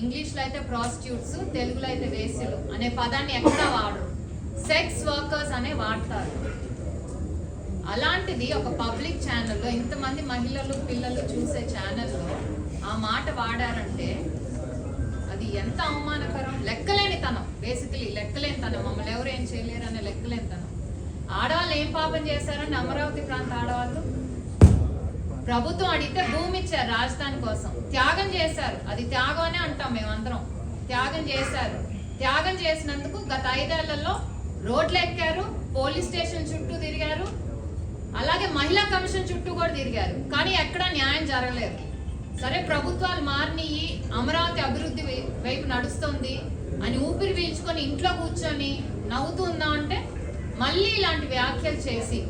ఇంగ్లీష్లో అయితే ప్రాస్టిట్యూట్స్ తెలుగులో అయితే వేసులు అనే పదాన్ని ఎక్కడ వాడరు? సెక్స్ వర్కర్స్ అనే వాడతారు. అలాంటిది ఒక పబ్లిక్ ఛానల్లో ఇంతమంది మహిళలు పిల్లలు చూసే ఛానల్లో ఆ మాట వాడారంటే అది ఎంత అవమానకరం? లెక్కలేని తనం బేసికలీ లెక్కలేని తనం మమ్మల్ని ఎవరు ఏం చేయలేరు అనే లెక్కలేని తనం ఆడవాళ్ళు ఏం పాపం చేశారని అమరావతి ప్రాంత ఆడవాళ్ళు? ప్రభుత్వం అడిగితే భూమి ఇచ్చారు రాజధాని కోసం. త్యాగం చేశారు. అది త్యాగం అనే అంటాం మేమందరం. త్యాగం చేశారు. త్యాగం చేసినందుకు గత ఐదేళ్ళలో రోడ్లు ఎక్కారు పోలీస్ స్టేషన్ చుట్టూ తిరిగారు అలాగే మహిళా కమిషన్ చుట్టూ కూడా తిరిగారు. కానీ ఎక్కడా న్యాయం జరగలేదు. సరే ప్రభుత్వాలు మారినయి అమరావతి అభివృద్ధి వైపు నడుస్తుంది అని ఊపిరి పీల్చుకొని ఇంట్లో కూర్చొని నవ్వుతుందా అంటే మళ్ళీ ఇలాంటి వ్యాఖ్యలు చేసి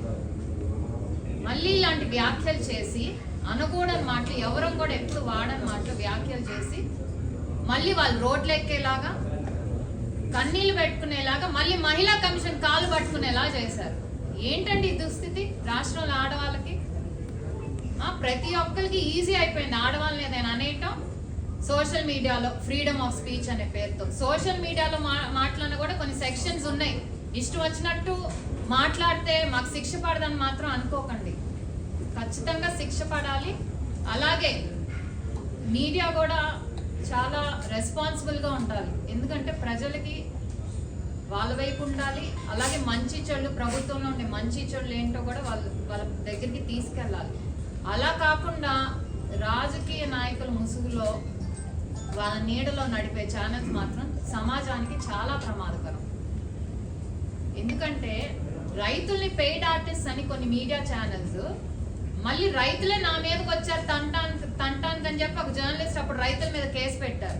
మళ్ళీ ఇలాంటి వ్యాఖ్యలు చేసి అనకూడని మాటలు ఎవరం కూడా ఎప్పుడు వాడని మాటలు వ్యాఖ్యలు చేసి మళ్ళీ వాళ్ళు రోడ్లు ఎక్కేలాగా కన్నీళ్ళు పెట్టుకునేలాగా మళ్ళీ మహిళా కమిషన్ కాలు పట్టుకునేలా చేశారు. ఏంటండి దుస్థితి రాష్ట్రంలో ఆడవాళ్ళకి? ప్రతి ఒక్కరికి ఈజీ అయిపోయింది. ఆడవాళ్ళని ఏదైనా అనేయటం సోషల్ మీడియాలో ఫ్రీడమ్ ఆఫ్ స్పీచ్ అనే పేరుతో. సోషల్ మీడియాలో మా మాట్లాడిన కూడా కొన్ని సెక్షన్స్ ఉన్నాయి. ఇష్టం వచ్చినట్టు మాట్లాడితే మాకు శిక్ష పడదని మాత్రం అనుకోకండి. ఖచ్చితంగా శిక్ష పడాలి. అలాగే మీడియా కూడా చాలా రెస్పాన్సిబుల్గా ఉండాలి. ఎందుకంటే ప్రజలకి వాళ్ళ వైపు ఉండాలి. అలాగే మంచి చెడు ప్రభుత్వంలో ఉండే మంచి చెడులు ఏంటో కూడా వాళ్ళు వాళ్ళ దగ్గరికి తీసుకెళ్ళాలి. అలా కాకుండా రాజకీయ నాయకుల ముసుగులో వాళ్ళ నీడలో నడిపే ఛానల్స్ మాత్రం సమాజానికి చాలా ప్రమాదకరం. ఎందుకంటే రైతుల్ని పెయిడ్ ఆర్టిస్ట్ అని కొన్ని మీడియా ఛానల్స్ మళ్ళీ రైతులే నా మీదకి వచ్చారు తంటాను తంటానికి అని చెప్పి ఒక జర్నలిస్ట్ అప్పుడు రైతుల మీద కేసు పెట్టారు.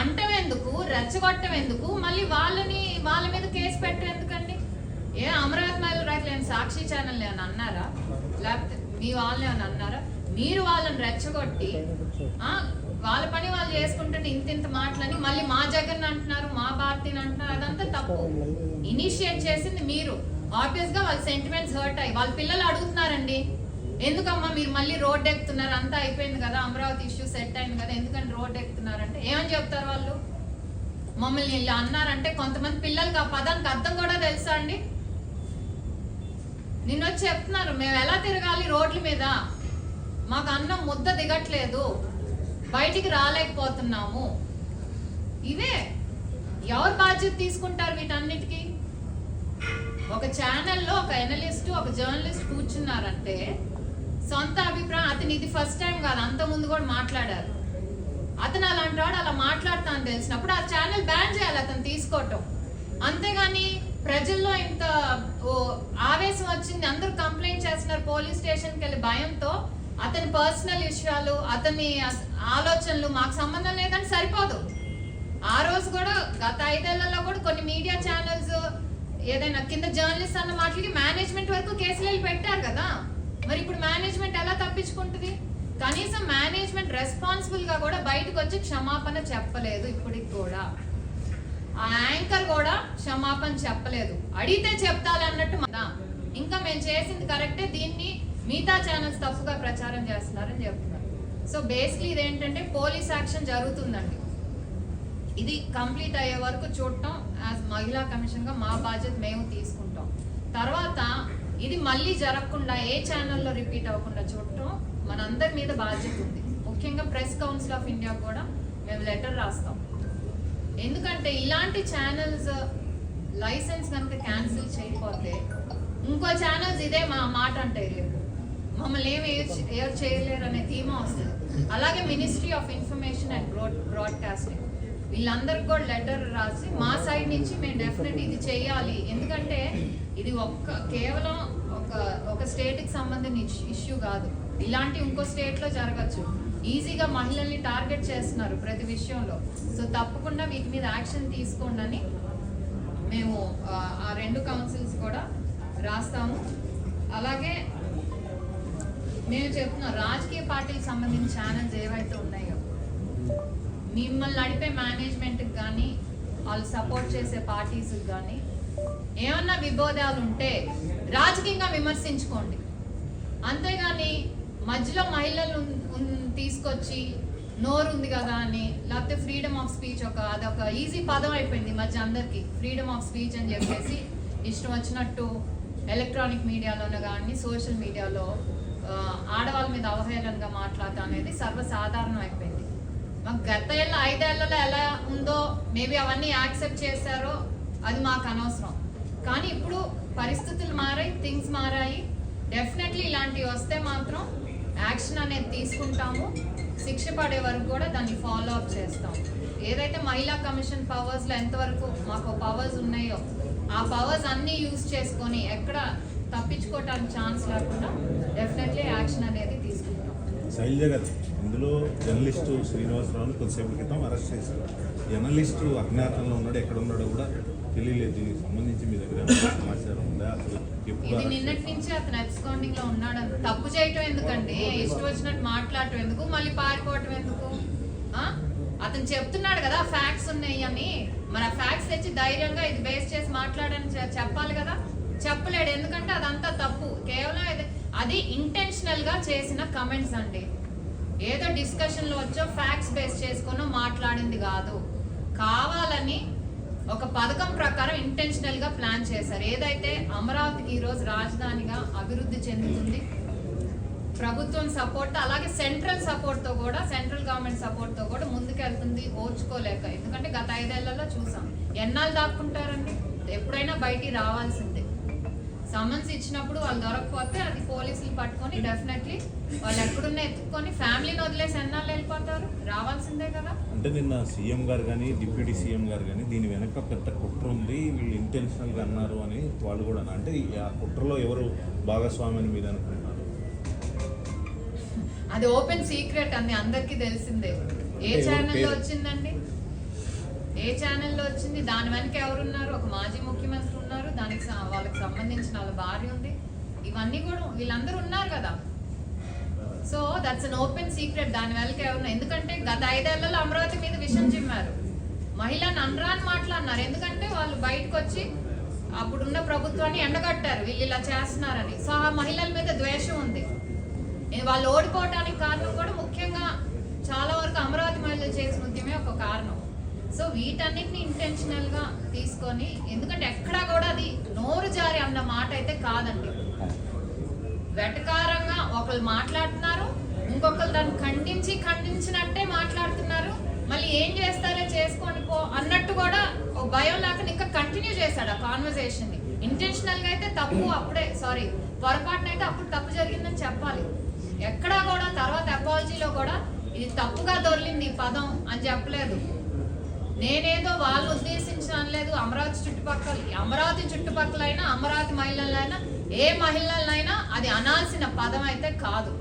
అంటం ఎందుకు రెచ్చగొట్టం ఎందుకు మళ్ళీ వాళ్ళని వాళ్ళ మీద కేసు పెట్టడం ఎందుకండి? ఏ అమరావతి మహిళ రైతులు ఏమైనా సాక్షి ఛానల్ ఏమైనా అన్నారా? లేకపోతే మీ వాళ్ళని ఏమైనా అన్నారా? మీరు వాళ్ళని రెచ్చగొట్టి ఆ, వాళ్ళ పని వాళ్ళు చేసుకుంటుంటే ఇంత ఇంత మాటలని మళ్ళీ మా జగన్ అంటున్నారు మా భారతిని అంటున్నారు అదంతా తప్పు. ఇనిషియేట్ చేసింది మీరు. ఆబ్వియస్గా వాళ్ళ సెంటిమెంట్స్ హర్ట్ అయ్యి వాళ్ళ పిల్లలు అడుగుతున్నారండి. ఎందుకమ్మా మీరు మళ్ళీ రోడ్ ఎక్కుతున్నారు? అంతా అయిపోయింది కదా అమరావతి ఇష్యూ సెట్ అయింది కదా ఎందుకని రోడ్ ఎక్కుతున్నారంటే? ఏమని చెప్తారు వాళ్ళు? మమ్మల్ని ఇలా అన్నారంటే కొంతమంది పిల్లలకి ఆ పదానికి అర్థం కూడా తెలుసా అండి? నిన్న వచ్చి చెప్తున్నారు మేము ఎలా తిరగాలి రోడ్ల మీద? మాకు అన్నం ముద్ద దిగట్లేదు. బయటికి రాలేకపోతున్నాము. ఇవే ఎవరు బాధ్యత తీసుకుంటారు వీటన్నిటికీ? ఒక ఛానల్లో ఒక ఎనలిస్ట్ ఒక జర్నలిస్ట్ కూర్చున్నారంటే సొంత అభిప్రాయం అతను ఇది ఫస్ట్ టైం కాదు అంత ముందు కూడా మాట్లాడారు. అతను అలాంటి వాడు అలా మాట్లాడతాను తెలిసినప్పుడు ఆ ఛానల్ బ్యాన్ చేయాలి అతను తీసుకోవటం. అంతేగాని ప్రజల్లో ఇంత ఓ ఆవేశం వచ్చింది అందరూ కంప్లైంట్ చేస్తున్నారు పోలీస్ స్టేషన్కి వెళ్ళి భయంతో అతని పర్సనల్ విషయాలు అతని ఆలోచనలు మాకు సంబంధం లేదని సరిపోదు. ఆ రోజు కూడా గత ఐదేళ్ళలో కూడా కొన్ని మీడియా ఛానల్స్ ఏదైనా కింద జర్నలిస్ట్ అన్న మాటలకి మేనేజ్మెంట్ వరకు కేసులు పెట్టారు కదా. మరి ఇప్పుడు మేనేజ్మెంట్ ఎలా తప్పించుకుంటుంది? కనీసం మేనేజ్మెంట్ రెస్పాన్సిబుల్గా కూడా బయటకు వచ్చి క్షమాపణ చెప్పలేదు ఇప్పటికి కూడా. ఆ యాంకర్ కూడా క్షమాపణ చెప్పలేదు. అడిగితే చెప్తాలన్నట్టు మన ఇంకా మేము చేసింది కరెక్టే దీన్ని మిగతా ఛానల్స్ తప్పుగా ప్రచారం చేస్తున్నారని చెప్తున్నారు. సో బేసిక్లీ ఇదేంటంటే పోలీస్ యాక్షన్ జరుగుతుందండి. ఇది కంప్లీట్ అయ్యే వరకు చూడటం యాజ్ మహిళా కమిషన్గా మా బాధ్యత మేము తీసుకుంటాం. తర్వాత ఇది మళ్ళీ జరగకుండా ఏ ఛానల్లో రిపీట్ అవ్వకుండా చూడటం మనందరి మీద బాధ్యత ఉంది. ముఖ్యంగా ప్రెస్ కౌన్సిల్ ఆఫ్ ఇండియా కూడా మేము లెటర్ రాస్తాం. ఎందుకంటే ఇలాంటి ఛానల్స్ లైసెన్స్ uh, కనుక క్యాన్సిల్ చేయకపోతే ఇంకో ఛానల్స్ ఇదే మా మాట అంటే రేపు. మమ్మల్ని ఏమి ఎవరు చేయలేరు అనే ధీమా వస్తుంది. అలాగే ministry of information and broad broadcasting వీళ్ళందరికి కూడా లెటర్ రాసి మా సైడ్ నుంచి మేము డెఫినెట్ ఇది చేయాలి. ఎందుకంటే ఇది ఒక్క కేవలం ఒక ఒక స్టేట్కి సంబంధించిన ఇష్యూ కాదు. ఇలాంటి ఇంకో స్టేట్లో జరగచ్చు. ఈజీగా మహిళల్ని టార్గెట్ చేస్తున్నారు ప్రతి విషయంలో. సో తప్పకుండా వీటి మీద యాక్షన్ తీసుకోండి అని మేము ఆ, రెండు కౌన్సిల్స్ కూడా రాస్తాము. అలాగే నేను చెప్తున్నా రాజకీయ పార్టీకి సంబంధించిన ఛానల్స్ ఏవైతే ఉన్నాయో మిమ్మల్ని నడిపే మేనేజ్మెంట్కి కానీ వాళ్ళు సపోర్ట్ చేసే పార్టీస్కి కానీ ఏమన్నా విభోదాలు ఉంటే రాజకీయంగా విమర్శించుకోండి. అంతేగాని మధ్యలో మహిళలు తీసుకొచ్చి నోరు ఉంది కదా అని లేకపోతే ఫ్రీడమ్ ఆఫ్ స్పీచ్ ఒక అదొక ఈజీ పదం అయిపోయింది మధ్య అందరికి. ఫ్రీడమ్ ఆఫ్ స్పీచ్ అని చెప్పేసి ఇష్టం వచ్చినట్టు ఎలక్ట్రానిక్ మీడియాలోనే కానీ సోషల్ మీడియాలో ఆడవాళ్ళ మీద అవహేళనగా మాట్లాడటం అనేది సర్వసాధారణం అయిపోయింది. మాకు గత ఏళ్ళ ఐదేళ్ళలో ఎలా ఉందో మేబీ అవన్నీ యాక్సెప్ట్ చేశారో అది మాకు అనవసరం. కానీ ఇప్పుడు పరిస్థితులు మారాయి థింగ్స్ మారాయి. డెఫినెట్లీ ఇలాంటివి వస్తే మాత్రం యాక్షన్ అనేది తీసుకుంటాము. శిక్ష పడే వరకు కూడా దాన్ని ఫాలో అప్ చేస్తాం. ఏదైతే మహిళా కమిషన్ పవర్స్లో ఎంతవరకు మాకు పవర్స్ ఉన్నాయో ఆ పవర్స్ అన్నీ యూజ్ చేసుకొని ఎక్కడ తప్పించుకోవటానికి ఛాన్స్ లేకుండా డెఫినెట్లీ యాక్షన్ అనేది తీసుకుంటాం. ఇందులో జర్నలిస్టు శ్రీనివాసరావుని కొద్దిసేపు క్రితం అరెస్ట్ చేశారు. జర్నలిస్టు అజ్ఞాతంలో ఉన్నాడు ఎక్కడ ఉన్నాడో కూడా తెలియలేదు. దీనికి సంబంధించి మీ దగ్గర సమాచారం ఉందా? అసలు ఇది నిన్నటి? నుంచి అతను అబ్స్కాండింగ్లో ఉన్నాడు. అని తప్పు చేయటం ఎందుకండి? ఇష్టం వచ్చినట్టు మాట్లాడటం ఎందుకు? మళ్ళీ పారిపోవటం ఎందుకు? ఆ? అతను చెప్తున్నాడు కదా ఫ్యాక్ట్స్ ఉన్నాయి అని. మరి ఆ ఫ్యాక్ట్స్ తెచ్చి ధైర్యంగా ఇది బేస్ చేసి మాట్లాడని చెప్పాలి కదా? చెప్పలేడు. ఎందుకంటే అదంతా తప్పు. కేవలం అది ఇంటెన్షనల్గా చేసిన కమెంట్స్ అండి. ఏదో డిస్కషన్లో వచ్చో ఫ్యాక్ట్స్ బేస్ చేసుకునో మాట్లాడింది కాదు. కావాలని ఒక పథకం ప్రకారం ఇంటెన్షనల్గా ప్లాన్ చేశారు. ఏదైతే అమరావతికి ఈరోజు రాజధానిగా అభివృద్ధి చెందుతుంది ప్రభుత్వం సపోర్ట్ అలాగే సెంట్రల్ సపోర్ట్తో కూడా సెంట్రల్ గవర్నమెంట్ సపోర్ట్తో కూడా ముందుకెళ్తుంది ఓర్చుకోలేక. ఎందుకంటే గత ఐదేళ్ళలో చూసాం ఎన్నాళ్ళు దాక్కుంటారండి? ఎప్పుడైనా బయటికి రావాల్సిందే. సమన్స్ ఇచ్చినప్పుడు వాళ్ళు దొరకకపోతే అది పోలీసులు పట్టుకొని డెఫినెట్లీ వాళ్ళు ఎక్కడున్నా ఎత్తుకొని ఫ్యామిలీని వదిలేసి ఎన్నాళ్ళు వెళ్ళిపోతారు? రావాల్సిందే కదా. అంటే నిన్న సీఎం గారు కానీ డిప్యూటీ సీఎం గారు కానీ దీని వెనక పెద్ద కుట్ర ఉంది. వీళ్ళు ఇంటెన్షనల్గా అన్నారు అని వాళ్ళు కూడా. అంటే ఆ కుట్రలో ఎవరు భాగస్వామి అని మీరు అనుకుంటున్నారు? అది ఓపెన్ సీక్రెట్ అంది. అందరికీ తెలిసిందే. ఏ ఛానల్లో? వచ్చిందండి? ఏ ఛానల్లో వచ్చింది? దాని వెనక ఎవరున్నారు? ఒక మాజీ ముఖ్యమంత్రి దానికి వాళ్ళకి సంబంధించిన వాళ్ళ భార్య ఉంది. ఇవన్నీ కూడా వీళ్ళందరూ ఉన్నారు కదా. So that's an open secret దాని వెనక ఎవరున్నారు ఎందుకంటే గత ఐదేళ్ళలో అమరావతి మీద విషయం చిమ్మారు. మహిళను అనరాని మాట్లాడినారు. ఎందుకంటే వాళ్ళు బయటకు వచ్చి అప్పుడున్న ప్రభుత్వాన్ని ఎండగట్టారు. వీళ్ళు ఇలా చేస్తున్నారని. సో ఆ మహిళల మీద ద్వేషం ఉంది. వాళ్ళు ఓడిపోవడానికి కారణం కూడా ముఖ్యంగా చాలా వరకు అమరావతి మహిళలు చేసిన ఉద్యమే ఒక కారణం. సో వీటన్నిటిని ఇంటెన్షనల్గా తీసుకొని ఎందుకంటే ఎక్కడా కూడా అది నోరు జారి అన్న మాట అయితే కాదండి. వెటకారంగా ఒకళ్ళు మాట్లాడుతున్నారు ఇంకొకరు దాన్ని ఖండించి ఖండించినట్టే మాట్లాడుతున్నారు మళ్ళీ ఏం చేస్తారో చేసుకొని పో అన్నట్టు కూడా భయం లేకుండా ఇంకా కంటిన్యూ చేశాడు ఆ కాన్వర్సేషన్ని. ఇంటెన్షనల్గా అయితే తప్పు అప్పుడే సారీ పొరపాటున అయితే అప్పుడు తప్పు జరిగిందని చెప్పాలి. ఎక్కడా కూడా తర్వాత అపాలజీలో కూడా ఇది తప్పుగా దొరికింది ఈ పదం అని చెప్పలేదు. నేనేదో వాళ్ళు ఉద్దేశించి అనలేదు అమరావతి చుట్టుపక్కల అమరావతి చుట్టుపక్కల అయినా అమరావతి మహిళలైనా ఏ మహిళలైనా అది అనాల్సిన పదం అయితే కాదు.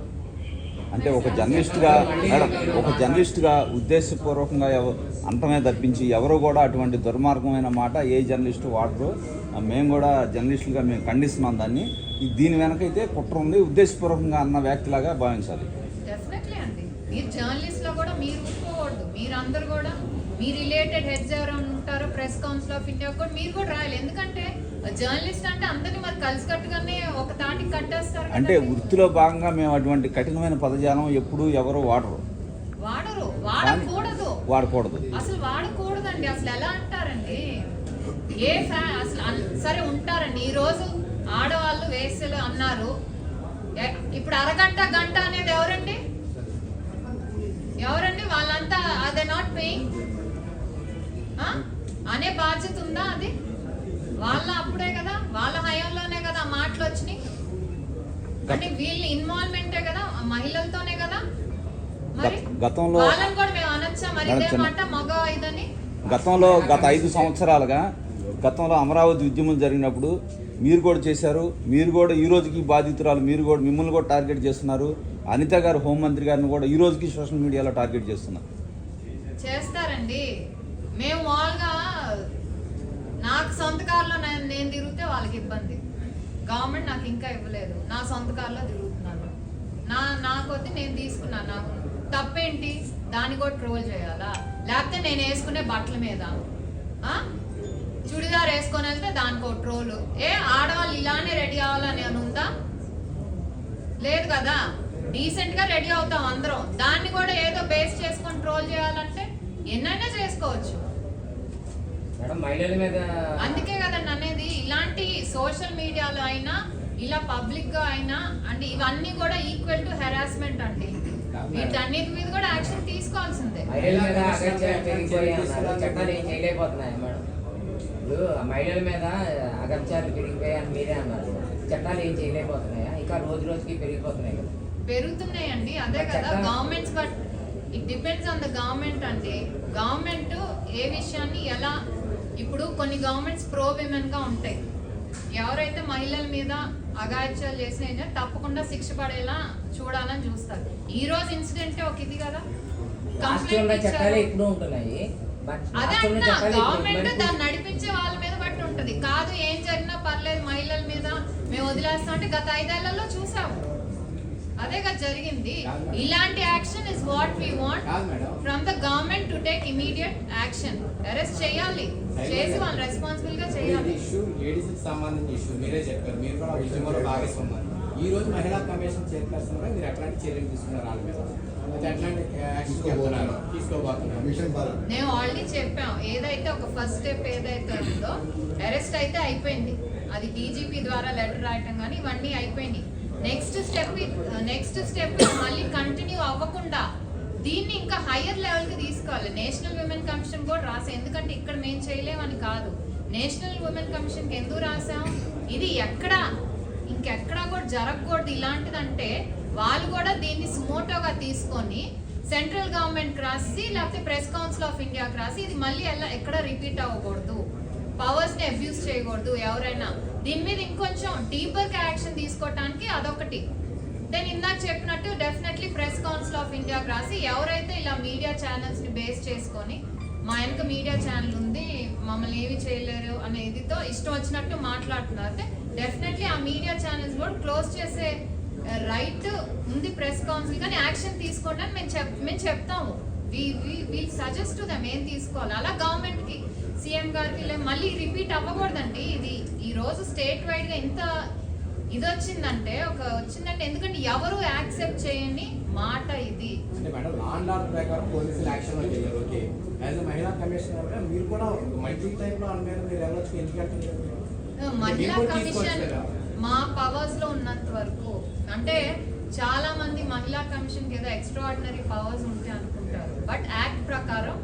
అంటే ఒక జర్నలిస్ట్గా మేడం ఒక జర్నలిస్ట్గా ఉద్దేశపూర్వకంగా అంతమే తప్పించి ఎవరు కూడా అటువంటి దుర్మార్గమైన మాట ఏ జర్నలిస్టు వాడరు. మేము కూడా జర్నలిస్టులుగా మేము ఖండిస్తున్నాం దాన్ని. దీని వెనకైతే కుట్ర ఉంది. ఉద్దేశపూర్వకంగా అన్న వ్యక్తిలాగా భావించాలి. డెఫినెట్లీ అండి. మీరు జర్నలిస్ట్లో కూడా మీరు ఊరుకోకూడదు మీరందరూ కూడా మీ రిలేటెడ్ హెడ్స్ ఎవరైనా ఉంటారో ప్రెస్ కౌన్సిల్ ఆఫ్ ఇండియా కూడా మీరు కూడా రాయాలి. ఎందుకంటే జర్నలిస్ట్ అంటే అందరినీ మరి కలిసికట్టుగానే ఒక తాటికి కట్టేస్తారు అంటే. వృత్తిలో భాగంగా మేము అటువంటి కఠినమైన పదజాలం ఎప్పుడూ ఎవరు వాడరు. వాడరు. వాడకూడదు. వాడకూడదు. అసలు వాడకూడదండి. అసలు ఎలా అంటారండి? ఏ ఫ్యా అసలు సరే ఉంటారండి. ఈ రోజు ఆడవాళ్ళు వేసలు అన్నారు ఇప్పుడు అరగంట గంట అనేది ఎవరండి? ఎవరండి? వాళ్ళంతా అదే నాట్ పేయింగ్ అనే బాధ్యత ఉందా అది? వాళ్ళ అప్పుడే కదా వాళ్ళ హయాంలోనే కదా ఆ మాటలు వచ్చినాయి. అంటే వీళ్ళ ఇన్వాల్వ్మెంటే కదా మహిళలతోనే కదా? మరి గత- గతంలో వాళ్ళని కూడా మేము అనొచ్చా మరి? ఇదే అనొచ్చండి. మాట మగ ఇదని గతంలో గత ఐదు సంవత్సరాలుగా గతంలో అమరావతి ఉద్యమం జరిగినప్పుడు మీరు కూడా చేశారు మీరు కూడా ఈ రోజుకి బాధితురాలు మీరు కూడా మిమ్మల్ని కూడా టార్గెట్ చేస్తున్నారు. అనిత గారు హోంమంత్రి గారిని కూడా ఈ రోజుకి సోషల్ మీడియాలో టార్గెట్ చేస్తున్నారు. చేస్తారండి. మేము మామూలుగా నాకు సొంత కారులో నేను నేను తిరిగితే వాళ్ళకి ఇబ్బంది. గవర్నమెంట్ నాకు ఇంకా ఇవ్వలేదు. నా సొంత కారులో తిరుగుతున్నాను. నా నాకు కొద్ది నేను తీసుకున్నాను. నాకు తప్పేంటి? దాన్ని కూడా ట్రోల్ చేయాలా? లేకపోతే నేను వేసుకునే బట్టల మీద. చుడిదార్ వేసుకొని వెళ్తే దానికో ట్రోలు. ఏ ఆడవాళ్ళు ఇలానే రెడీ అవ్వాలని అని ఉందా? లేదు కదా? డీసెంట్గా రెడీ అవుతాం అందరం. దాన్ని కూడా ఏదో బేస్ చేసుకొని ట్రోల్ చేయాలంటే ఎన్నైనా చేసుకోవచ్చు. అందుకే కదండి అనేది ఇలాంటి సోషల్ మీడియాలో అయినా ఇలా పబ్లిక్గా అయినా అంటే ఇవన్నీ కూడా ఈక్వల్ టు హెరాస్మెంట్ అండి. వీటన్నిటి మీద కూడా యాక్షన్ తీసుకోవాల్సిందే. మహిళల మీద అగత్యాలు పెరిగిపోయాయని మీరే అన్నారు. చట్టాలు ఏం చేయలేకపోతున్నాయా? ఇంకా రోజు రోజుకి పెరిగిపోతున్నాయి కదా. పెరుగుతున్నాయండి. అదే కదా governments but it depends on the government అండి. గవర్నమెంట్ ఏ విషయాన్ని ఎలా ఇప్పుడు కొన్ని గవర్నమెంట్స్ ప్రో విమెన్గా ఉంటాయి. ఎవరైతే మహిళల మీద అగాత్యాలు చేసిన తప్పకుండా శిక్ష పడేలా చూడాలని చూస్తారు. ఈ రోజు ఇన్సిడెంట్ ఒక ఇది కదా? అదే గవర్నమెంట్ దాన్ని నడిపించే వాళ్ళ మీద బట్టి ఉంటది. కాదు ఏం జరిగినా పర్లేదు మహిళల మీద మేము వదిలేస్తాం అంటే గత ఐదేళ్ళలో చూసాము. అదే కదా జరిగింది. ఇలాంటి action is what we want from the government to take immediate action arrest చేయాలి. చేసి వాళ్ళు రెస్పాన్సిబుల్గా చేయాలి. ఇష్యూ లేడీస్కి సంబంధించిన ఇష్యూ మీరే చెప్పారు. మీరు కూడా ఉద్యమంలో భాగస్వామ్యం ఈ రోజు మహిళా కమిషన్ చైర్పర్సన్గా మీరు ఎట్లాంటి చర్యలు తీసుకున్నారు వాళ్ళ మీద? మేము ఆల్రెడీ చెప్పాం. ఏదైతే ఒక ఫస్ట్ స్టెప్ ఏదైతే ఉందో అరెస్ట్ అయితే అయిపోయింది. అది డీజీపీ ద్వారా లెటర్ రాయటం కానీ ఇవన్నీ అయిపోయినాయి. నెక్స్ట్ స్టెప్ నెక్స్ట్ స్టెప్ మళ్ళీ కంటిన్యూ అవ్వకుండా దీన్ని ఇంకా హయ్యర్ లెవెల్కి తీసుకోవాలి. నేషనల్ ఉమెన్ కమిషన్ కూడా రాసాం ఎందుకంటే ఇక్కడ మేము చేయలేమని కాదు. నేషనల్ ఉమెన్ కమిషన్కి ఎందుకు రాసాం? ఇది ఎక్కడ ఇంకెక్కడా కూడా జరగకూడదు ఇలాంటిదంటే వాళ్ళు కూడా దీన్ని సుమోటోగా తీసుకొని సెంట్రల్ గవర్నమెంట్ రాసి లేకపోతే ప్రెస్ కౌన్సిల్ ఆఫ్ ఇండియాకి రాసి ఇది మళ్ళీ ఎలా ఎక్కడ రిపీట్ అవ్వకూడదు. పవర్స్ని అబ్యూస్ చేయకూడదు ఎవరైనా. దీని మీద ఇంకొంచెం డీపర్ యాక్షన్ తీసుకోవటానికి అదొకటి. దెన్ ఇందాక చెప్పినట్టు డెఫినెట్లీ ప్రెస్ కౌన్సిల్ ఆఫ్ ఇండియాకి రాసి ఎవరైతే ఇలా మీడియా ఛానల్స్ని బేస్ చేసుకొని మా వెనక మీడియా ఛానల్ ఉంది మమ్మల్ని ఏమి చేయలేరు అనే ఇదితో ఇష్టం వచ్చినట్టు మాట్లాడుతున్నారు. అయితే డెఫినెట్లీ ఆ మీడియా ఛానల్స్ కూడా క్లోజ్ చేసే రైట్ ఉంది ప్రెస్ కౌన్సిల్ కానీ యాక్షన్ తీసుకోండి అని మేము చెప్ మేము చెప్తాము. వీల్ సజెస్ట్ దమ్ ఏం తీసుకోవాలి. అలా గవర్నమెంట్కి సీఎం గారికి మళ్ళీ రిపీట్ అవ్వకూడదండి. ఇది ఈ రోజు స్టేట్ వైడ్గా ఇంత ఇది వచ్చిందంటే ఒక వచ్చిందంటే ఎందుకంటే ఎవరు యాక్సెప్ట్ చేయని మాట ఇది. అంటే మేడం లా అండ్ ఆర్డర్ ప్రకారం పోలీసులు యాక్షన్ చేయరు ఓకే యాజ్ మహిళా కమిషనర్గా మీరు కూడా మల్టీ టైప్లో మీద మీరు వెళ్ళొచ్చు ఎందుకంటే మహిళా మీరు కూడా కమిషన్. మా పవర్స్లో ఉన్నంత వరకు. అంటే చాలా మంది మహిళా కమిషన్ ఏదో ఎక్స్ట్రా ఆర్డినరీ పవర్స్ ఉంటాయి అనుకుంటారు. బట్ యాక్ట్ ప్రకారం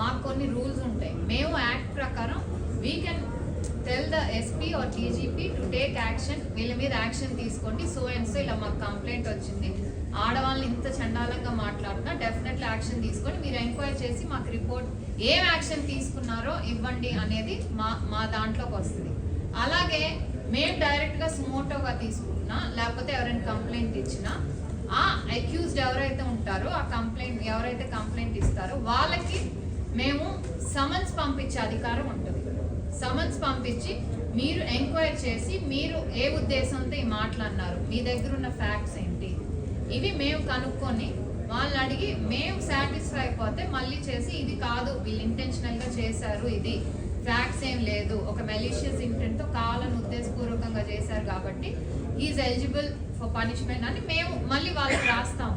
మాకు కొన్ని రూల్స్ ఉంటాయి. మేము యాక్ట్ ప్రకారం we can tell the SP or DGP to take action వీళ్ళ మీద యాక్షన్ తీసుకోండి. సో అండ్ సో ఇలా మాకు కంప్లైంట్ వచ్చింది. ఆడవాళ్ళని ఇంత చండాలంగా మాట్లాడుతున్నా డెఫినెట్లీ యాక్షన్ తీసుకొని మీరు ఎంక్వైరీ చేసి మాకు రిపోర్ట్ ఏం యాక్షన్ తీసుకున్నారో ఇవ్వండి అనేది మా మా దాంట్లోకి వస్తుంది. అలాగే మేము డైరెక్ట్గా స్మోటోగా సుమోటోగా తీసుకుంటున్నా లేకపోతే ఎవరైనా కంప్లైంట్ ఇచ్చినా ఆ అక్యూజ్డ్ ఎవరైతే ఉంటారో ఆ కంప్లైంట్ ఎవరైతే కంప్లైంట్ ఇస్తారో వాళ్ళకి మేము సమన్స్ పంపించే అధికారం ఉంటుంది. సమన్స్ పంపించి మీరు ఎంక్వైర్ చేసి మీరు ఏ ఉద్దేశంతో ఈ మాటలు అన్నారు? మీ దగ్గర ఉన్న ఫ్యాక్ట్స్ ఏంటి? ఇవి మేము కనుక్కొని వాళ్ళని అడిగి మేము సాటిస్ఫై అయిపోతే మళ్ళీ చేసి ఇది కాదు వీళ్ళు ఇంటెన్షనల్గా చేశారు ఇది. ఫ్యాక్ట్స్ ఏం లేదు. ఒక మెలీషియస్ ఇంటెంట్తో కావాలని ఉద్దేశపూర్వకంగా చేశారు కాబట్టి ఈజ్ ఎలిజిబుల్ ఫర్ పనిష్మెంట్ అని మేము మళ్ళీ వాళ్ళకి రాస్తాం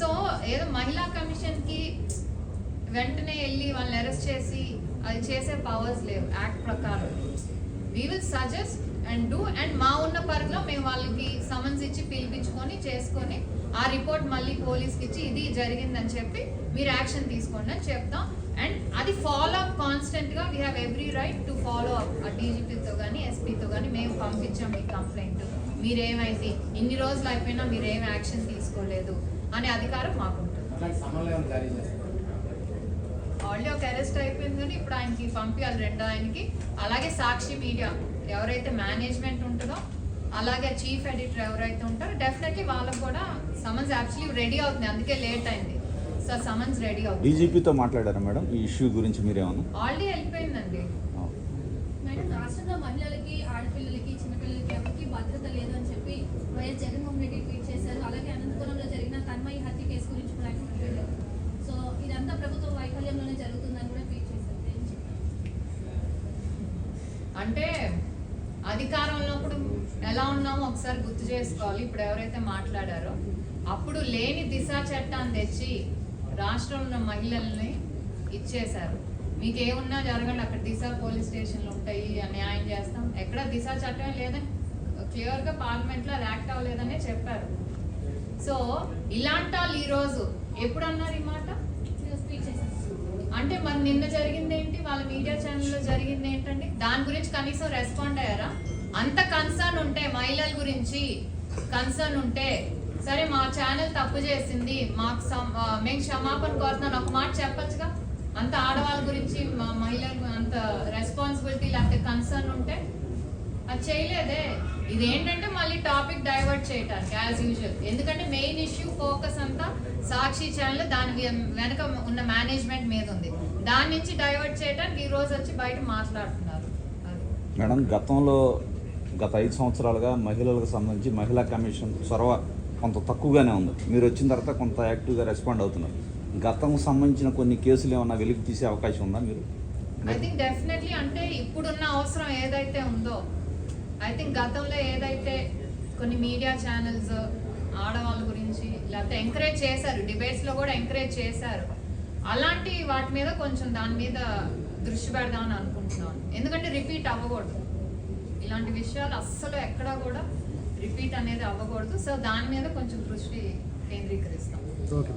సో ఏదో మహిళా కమిషన్కి వెంటనే వెళ్ళి వాళ్ళని అరెస్ట్ చేసి అది చేసే పవర్స్ లేవు. యాక్ట్ ప్రకారం. We will suggest and do and మా ఉన్న పరిధిలో మేము వాళ్ళకి సమన్స్ ఇచ్చి పిలిపించుకొని చేసుకొని ఆ రిపోర్ట్ మళ్ళీ పోలీస్కి ఇచ్చి ఇది జరిగిందని చెప్పి మీరు యాక్షన్ తీసుకోండి అని చెప్తాం. అండ్ అది ఫాలో అప్ కాన్స్టెంట్గా we have every right to follow up ఆ డీజీపీతో కానీ ఎస్పీతో కానీ మేము పంపించాం మీ కంప్లైంట్ మీరేమైంది? ఇన్ని రోజులు అయిపోయినా మీరేం యాక్షన్ తీసుకోలేదు అనే అధికారం మాకుంటుంది అట్లాంటి సమన్వయం జారీ చేస్తారు ఆల్రెడీ ఒక అరెస్ట్ అయిపోయింది కానీ ఇప్పుడు ఆయనకి పంపించాలి రెండు ఆయనకి. అలాగే సాక్షి మీడియా ఎవరైతే మేనేజ్మెంట్ ఉంటుందో అలాగే చీఫ్ ఎడిటర్ ఎవరైతే ఉంటారో డెఫినెట్లీ వాళ్ళకు కూడా సమన్స్ యాక్చువల్లీ రెడీ అవుతుంది. అందుకే లేట్ అయింది. సో సమన్స్ రెడీ అవుతుంది. డీజీపీతో మాట్లాడారా మేడం? ఈ ఇష్యూ గురించి మీరేమన్నా? ఆల్రెడీ వెళ్ళిపోయిందండి. మేడం రాష్ట్రంలో మహిళలకి ఆడపిల్లలకి చిన్నపిల్లలకి ఎవరికి భద్రత లేదు అని చెప్పి వైఎస్ జగన్మోహన్ రెడ్డి ట్వీట్ చేశారు. అలాగే అనంతపురంలో జరిగిన తన్మయి హత్య కేసు గురించి కూడా ఆయన ట్వీట్ చేశారు. సో ఇదంతా ప్రభుత్వ వైఫల్యంలోనే జరుగుతుందని కూడా ట్వీట్ చేశారు ఏం చెప్తారు? అంటే అధికారంలో ఉన్నప్పుడు ఎలా ఉన్నామో ఒకసారి గుర్తు చేసుకోవాలి. ఇప్పుడు ఎవరైతే మాట్లాడారో అప్పుడు లేని దిశ చట్టాన్ని తెచ్చి రాష్ట్రంలో ఉన్న మహిళల్ని ఇచ్చేశారు. మీకు ఏమున్నా జరగండి అక్కడ దిశ పోలీస్ స్టేషన్లు ఉంటాయి న్యాయం చేస్తాం. ఎక్కడ దిశ చట్టం లేదని క్లియర్గా పార్లమెంట్లో యాక్ట్ అవ్వలేదనే చెప్పారు. సో ఇలాంటి వాళ్ళు ఈరోజు ఎప్పుడు అన్నారు ఈ మాట? అంటే మరి నిన్న జరిగింది ఏంటి? వాళ్ళ మీడియా ఛానల్లో జరిగింది ఏంటండి? దాని గురించి కనీసం రెస్పాండ్ అయ్యారా? అంత కన్సర్న్ ఉంటే మహిళల గురించి కన్సర్న్ ఉంటే సరే మా ఛానల్ తప్పు చేసింది మాకు మేము క్షమాపణ కోరుతున్నాను ఒక మాట చెప్పచ్చుగా? అంత ఆడవాళ్ళ గురించి మా మహిళలకు అంత రెస్పాన్సిబిలిటీ లేకపోతే కన్సర్న్ ఉంటే? అది చేయలేదే. ఇది ఏంటంటే మళ్ళీ టాపిక్ డైవర్ట్ చేయటానికి యాజ్ యూజువల్. ఎందుకంటే మెయిన్ ఇష్యూ ఫోకస్ అంతా సాక్షి ఛానల్ దాని వెనక ఉన్న మేనేజ్మెంట్ మీద ఉంది. దాని నుంచి డైవర్ట్ చేయడానికి ఈ రోజు వచ్చి బయట మాట్లాడుతున్నారు. మేడం గతంలో గత ఐదు సంవత్సరాలుగా మహిళలకు సంబంధించి మహిళా కమిషన్ చొరవ కొంత తక్కువగానే ఉంది. మీరు వచ్చిన తర్వాత కొంత యాక్టివ్గా రెస్పాండ్ అవుతున్నారు. గతం సంబంధించిన కొన్ని కేసులు ఏమన్నా వెలికి తీసే అవకాశం ఉందా మీరు? ఐ థింక్ డెఫినెట్లీ అంటే ఇప్పుడున్న అవసరం ఏదైతే ఉందో ఐ థింక్ గతంలో ఏదైతే కొన్ని మీడియా ఛానల్స్ ఆడవాళ్ళ గురించి లేకపోతే ఎంకరేజ్ చేశారు డిబేట్స్లో కూడా ఎంకరేజ్ చేశారు. అలాంటి వాటి మీద కొంచెం దాని మీద దృష్టి పెడదామని అనుకుంటున్నాను. ఎందుకంటే రిపీట్ అవ్వకూడదు. ఇలాంటి విషయాలు అస్సలు ఎక్కడా కూడా రిపీట్ అనేది అవ్వకూడదు. సో దాని మీద కొంచెం దృష్టి కేంద్రీకరిస్తాం. ఓకే